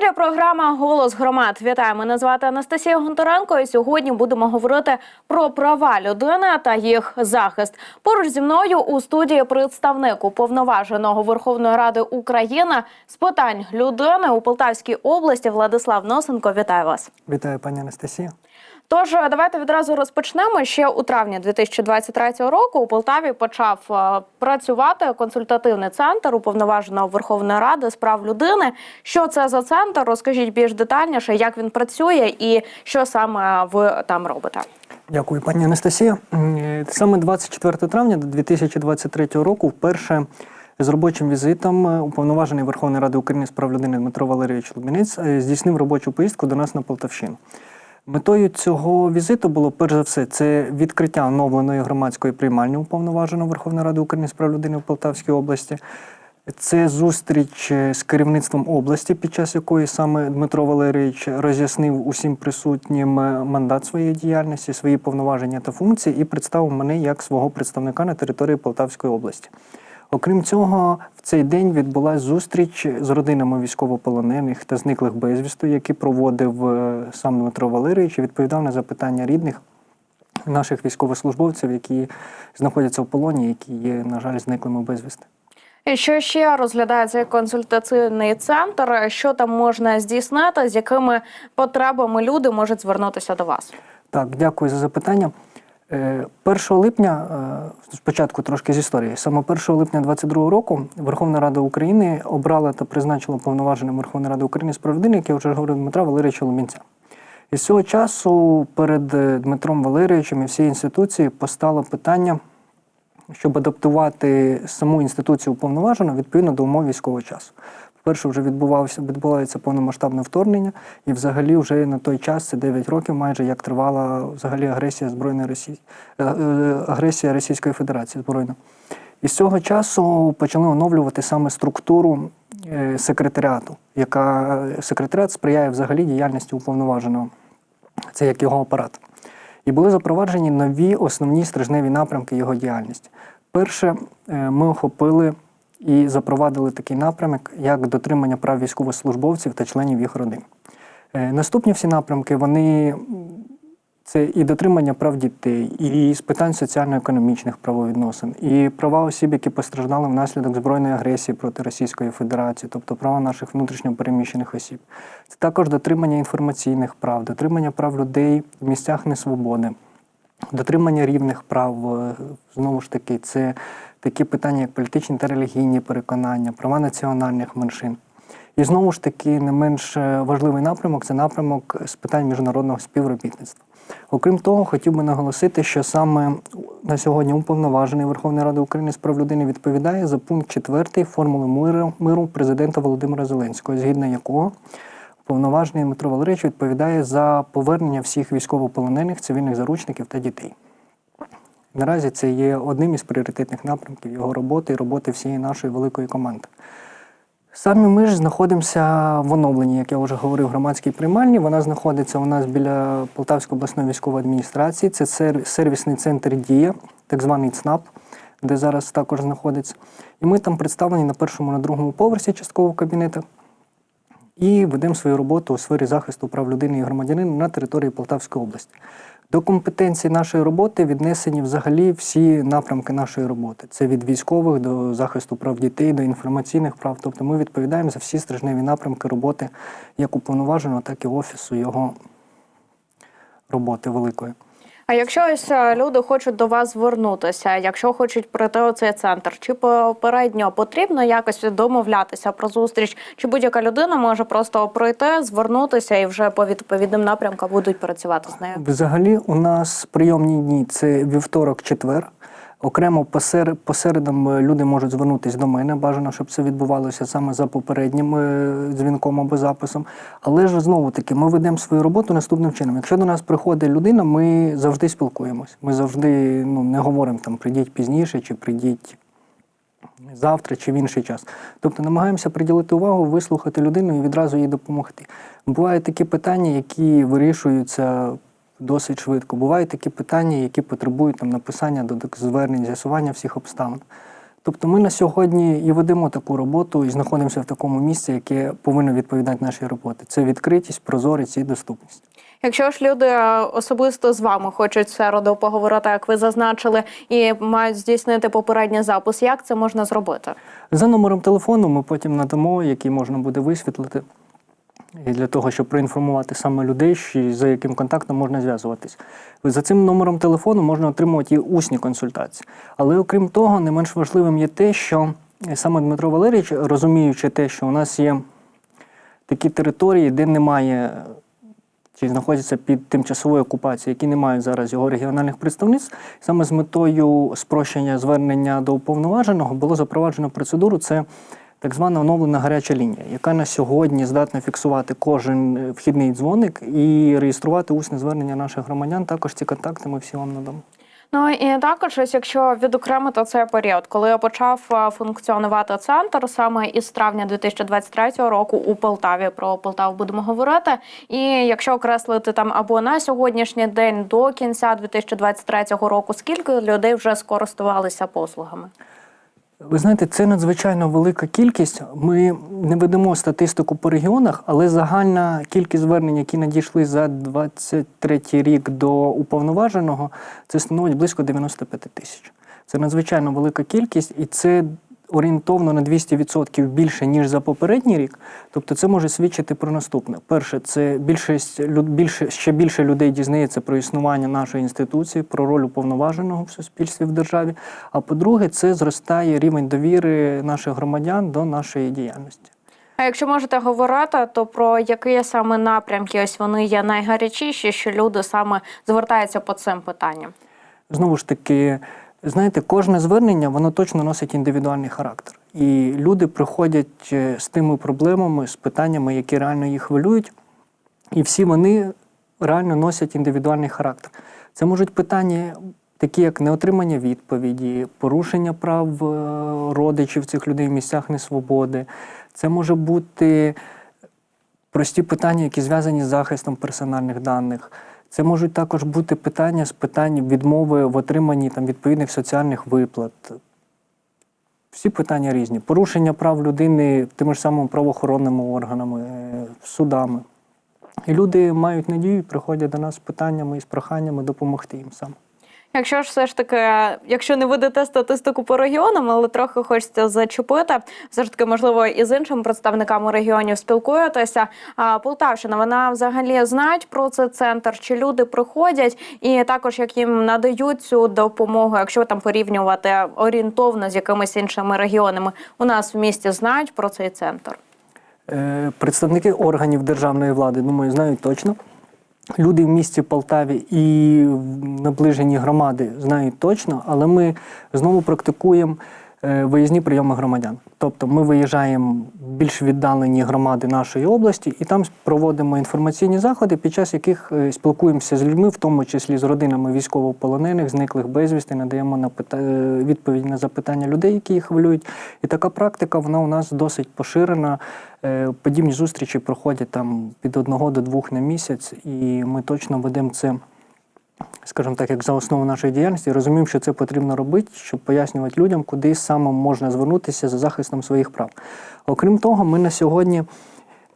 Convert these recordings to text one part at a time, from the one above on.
ефірі програма Голос громад. Вітаю, мене звати Анастасія Гонтаренко. І сьогодні будемо говорити про права людини та їх захист. Поруч зі мною у студії представник уповноваженого Верховної Ради України з питань людини у Полтавській області Владислав Носенко. Вітаю вас. Вітаю, пані Анастасія. Тож давайте відразу розпочнемо. Ще у травні 2023 року у Полтаві почав е, працювати консультативний центр уповноваженого Верховної Ради з прав людини. Що це за центр? Розкажіть більш детальніше, як він працює і що саме ви там робите. Дякую, пані Анастасія. Е, Саме 24 травня 2023 року вперше з робочим візитом е, уповноважений Верховної Ради України з прав людини Дмитро Валерійович Лубінець е, здійснив робочу поїздку до нас на Полтавщину. Метою цього візиту було перш за все це відкриття оновленої громадської приймальні уповноваженого Верховної Ради України з прав людини в Полтавській області. Це зустріч е, з керівництвом області, під час якої саме Дмитро Валерійович роз'яснив усім присутнім е, мандат своєї діяльності, свої повноваження та функції і представив мене як свого представника на території Полтавської області. Окрім цього, в цей день відбулася зустріч з родинами військовополонених та зниклих безвісту, які проводив е, сам Дмитро Валерійович і відповідав на запитання рідних наших військовослужбовців, які знаходяться в полоні, які є, на жаль, зниклими безвісти. І що ще розглядає цей консультаційний центр? Що там можна здійснити, з якими потребами люди можуть звернутися до вас? Так, дякую за запитання. Е, 1 липня, е, спочатку трошки з історії, саме 1 липня 2022 року Верховна Рада України обрала та призначила повноваженим Верховної Ради України з прав людини, як я вже говорив, Дмитра Валерійовича Лубінця. І з цього часу перед е, Дмитром Валерійовичем і всією інституцією постало питання, щоб адаптувати саму інституцію уповноваженого відповідно до умов військового часу. По-перше, вже відбувався відбувається повномасштабне вторгнення, і взагалі вже на той час це 9 років, майже як тривала взагалі агресія збройної Росії, е, е, агресія Російської Федерації збройна. І з цього часу почали оновлювати саме структуру е, секретаріату, яка секретаріат сприяє взагалі діяльності уповноваженого. Це як його апарат. І були запроваджені нові основні стрижневі напрямки його діяльності. Перше, ми охопили і запровадили такий напрямок, як дотримання прав військовослужбовців та членів їх родин. Е, Наступні всі напрямки вони це і дотримання прав дітей, і з питань соціально-економічних правовідносин, і права осіб, які постраждали внаслідок збройної агресії проти Російської Федерації, тобто права наших внутрішньо переміщених осіб. Це також дотримання інформаційних прав, дотримання прав людей в місцях несвободи, дотримання рівних прав. е, Знову ж таки, це такі питання, як політичні та релігійні переконання, права національних меншин. І знову ж таки, не менш е, важливий напрямок це напрямок з питань міжнародного співробітництва. Окрім того, хотів би наголосити, що саме на сьогодні уповноважений Верховної Ради України з прав людини відповідає за пункт 4 формули миру, миру президента Володимира Зеленського, згідно якого уповноважений Дмитро Валерійович відповідає за повернення всіх військовополонених, цивільних заручників та дітей. Наразі це є одним із пріоритетних напрямків його роботи і роботи всієї нашої великої команди. Самі ми ж знаходимося в оновленні, як я вже говорив, громадській приймальні. Вона знаходиться у нас біля Полтавської обласної військової адміністрації. Це сервісний центр Дія, так званий ЦНАП, де зараз також знаходиться. І ми там представлені на першому, на другому поверсі частково в кабінетах. І ведемо свою роботу у сфері захисту прав людини і громадянина на території Полтавської області. До компетенції нашої роботи віднесені взагалі всі напрямки нашої роботи. Це від військових до захисту прав дітей, до інформаційних прав. Тобто ми відповідаємо за всі стрижневі напрямки роботи як уповноваженого, так і офісу його роботи великої. А якщо ось е, люди хочуть до вас звернутися, якщо хочуть пройти у цей центр, чи попередньо потрібно якось домовлятися про зустріч, чи будь-яка людина може просто пройти, звернутися і вже по відповідним напрямкам будуть працювати з нею? Взагалі, у нас прийомні дні це вівторок, четвер. Окремо посер... посередам е, люди можуть звернутися до мене. Бажано, щоб це відбувалося саме за попереднім е, дзвінком або записом. Але ж знову таки, ми ведемо свою роботу наступним чином. Якщо до нас приходить людина, ми завжди спілкуємось. Ми завжди ну, не говоримо там прийдіть пізніше чи прийдіть завтра чи в інший час. Тобто намагаємося приділити увагу, вислухати людину і відразу їй допомогти. Бувають такі питання, які вирішуються досить швидко. Бувають такі питання, які потребують там написання додаток звернень, з'ясування всіх обставин. Тобто ми на сьогодні і ведемо таку роботу, і знаходимося в такому місці, яке повинно відповідати нашій роботі. Це відкритість, прозорість і доступність. Якщо ж люди е, особисто з вами хочуть середу поговорити, як ви зазначили, і мають здійснити попередній запис, як це можна зробити? За номером телефону ми потім надамо, який можна буде висвітлити. І для того, щоб проінформувати саме людей, за яким контактом можна зв'язуватись. За цим номером телефону можна отримувати і усні консультації. Але окрім того, не менш важливим є те, що саме Дмитро Валерійович, розуміючи те, що у нас є такі території, де немає чи знаходяться під тимчасовою окупацією, які не мають зараз його регіональних представництв. Саме з метою спрощення звернення до уповноваженого було запроваджено процедуру. Це так звана оновлена гаряча лінія, яка на сьогодні здатна фіксувати кожен е, вхідний дзвоник і реєструвати усне звернення наших громадян. Також ці контакти ми всі вам надамо. Ну і також, ось якщо відокремити цей період, коли почав е, функціонувати центр саме із травня 2023 року у Полтаві, про Полтаву будемо говорити. І якщо окреслити там або на сьогоднішній день до кінця 2023 року, скільки людей вже скористувалися послугами? Ви знаєте, це надзвичайно велика кількість. Ми не ведемо статистику по регіонах, але загальна кількість звернень, які надійшли за 23 рік до уповноваженого, це становить близько 95 тисяч. Це надзвичайно велика кількість, і це орієнтовно на 200% більше ніж за попередній рік. Тобто, це може свідчити про наступне: перше, це більшість більше ще більше людей дізнається про існування нашої інституції, про роль уповноваженого в суспільстві в державі. А по-друге, це зростає рівень довіри наших громадян до нашої діяльності. А якщо можете говорити, то про які саме напрямки ось вони є найгарячіші, що люди саме звертаються по цим питанням? Знову ж таки, знаєте, кожне звернення воно точно носить індивідуальний характер. І люди приходять е, з тими проблемами, з питаннями, які реально їх хвилюють, і всі вони реально носять індивідуальний характер. Це можуть питання. Такі як неотримання відповіді, порушення прав е, родичів цих людей в місцях несвободи. Це може бути прості питання, які зв'язані з захистом персональних даних. Це можуть також бути питання з питань відмови в отриманні там, відповідних соціальних виплат. Всі питання різні. Порушення прав людини тими ж самими правоохоронними органами, е, судами. І люди мають надію, приходять до нас з питаннями і з проханнями допомогти їм саме. Якщо ж все ж таки, якщо не ведете статистику по регіонам, але трохи хочеться зачепити, все ж таки, можливо, і з іншими представниками регіонів спілкуєтеся. А Полтавщина, вона взагалі знають про цей центр, чи люди приходять, і також як їм надають цю допомогу, якщо там порівнювати орієнтовно з якимись іншими регіонами, у нас в місті знають про цей центр. Е, Представники органів державної влади, думаю, знають точно. Люди в місті Полтаві і наближені громади знають точно, але ми знову практикуємо виїзні прийоми громадян. Тобто ми виїжджаємо в більш віддалені громади нашої області і там проводимо інформаційні заходи, під час яких е, спілкуємося з людьми, в тому числі з родинами військовополонених, зниклих безвісти, надаємо на е, відповідь на запитання людей, які їх хвилюють. І така практика вона у нас досить поширена. Е, Подібні зустрічі проходять там від одного до двох на місяць, і ми точно ведемо це, скажімо так, як за основу нашої діяльності. Розуміємо, що це потрібно робити, щоб пояснювати людям, куди саме можна звернутися за захистом своїх прав. Окрім того, ми на сьогодні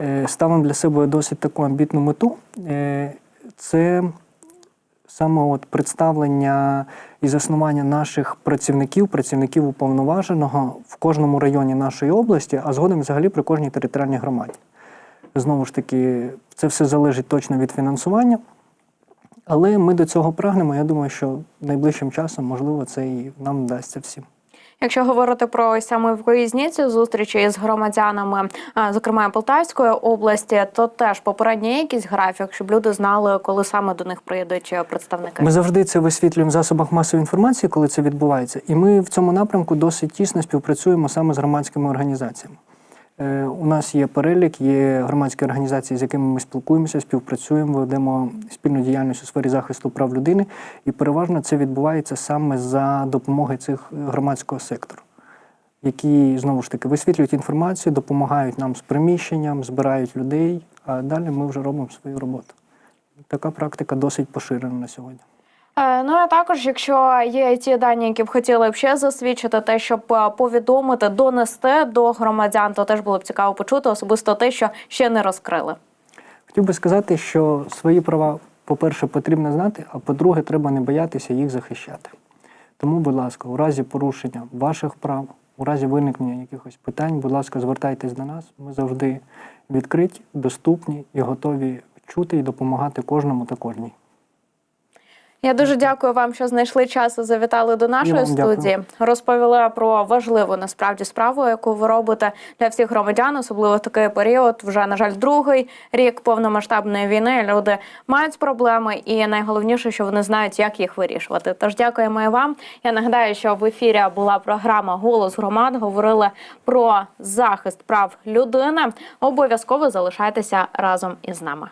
е, ставимо для себе досить таку амбітну мету. Е, Це саме от представлення і заснування наших працівників, працівників уповноваженого в кожному районі нашої області, а згодом взагалі при кожній територіальній громаді. Знову ж таки, це все залежить точно від фінансування. Але ми до цього прагнемо. Я думаю, що найближчим часом, можливо, це і нам вдасться всім. Якщо говорити про саме виїзні зустрічі з громадянами, зокрема Полтавської області, то теж попередньо є якийсь графік, щоб люди знали, коли саме до них приїдуть е, представники. Ми завжди це висвітлюємо в засобах масової інформації, коли це відбувається. І ми в цьому напрямку досить тісно співпрацюємо саме з громадськими організаціями. Е, У нас є перелік, є громадські організації, з якими ми спілкуємося, співпрацюємо, ведемо спільну діяльність у сфері захисту прав людини, і переважно це відбувається саме за допомогою цих громадського сектору, які знову ж таки висвітлюють інформацію, допомагають нам з приміщенням, збирають людей, а далі ми вже робимо свою роботу. Така практика досить поширена на сьогодні. Е, Ну а також, якщо є ті дані, які б хотіли б ще засвідчити, те, щоб е, повідомити, донести до громадян, то теж було б цікаво почути особисто те, що ще не розкрили. Хотів би сказати, що свої права, по-перше, потрібно знати, а по-друге, треба не боятися їх захищати. Тому, будь ласка, у разі порушення ваших прав, у разі виникнення якихось питань, будь ласка, звертайтесь до нас. Ми завжди відкриті, доступні і готові чути і допомагати кожному та кожній. Я дуже дякую вам, що знайшли час і завітали до нашої студії. Розповіли про важливу насправді справу, яку ви робите для всіх громадян, особливо в такий період. Вже на жаль, другий рік повномасштабної війни. Люди мають проблеми, і найголовніше, що вони знають, як їх вирішувати. Тож дякуємо і вам. Я нагадаю, що в ефірі була програма Голос громад. Говорили про захист прав людини. Обов'язково залишайтеся разом із нами.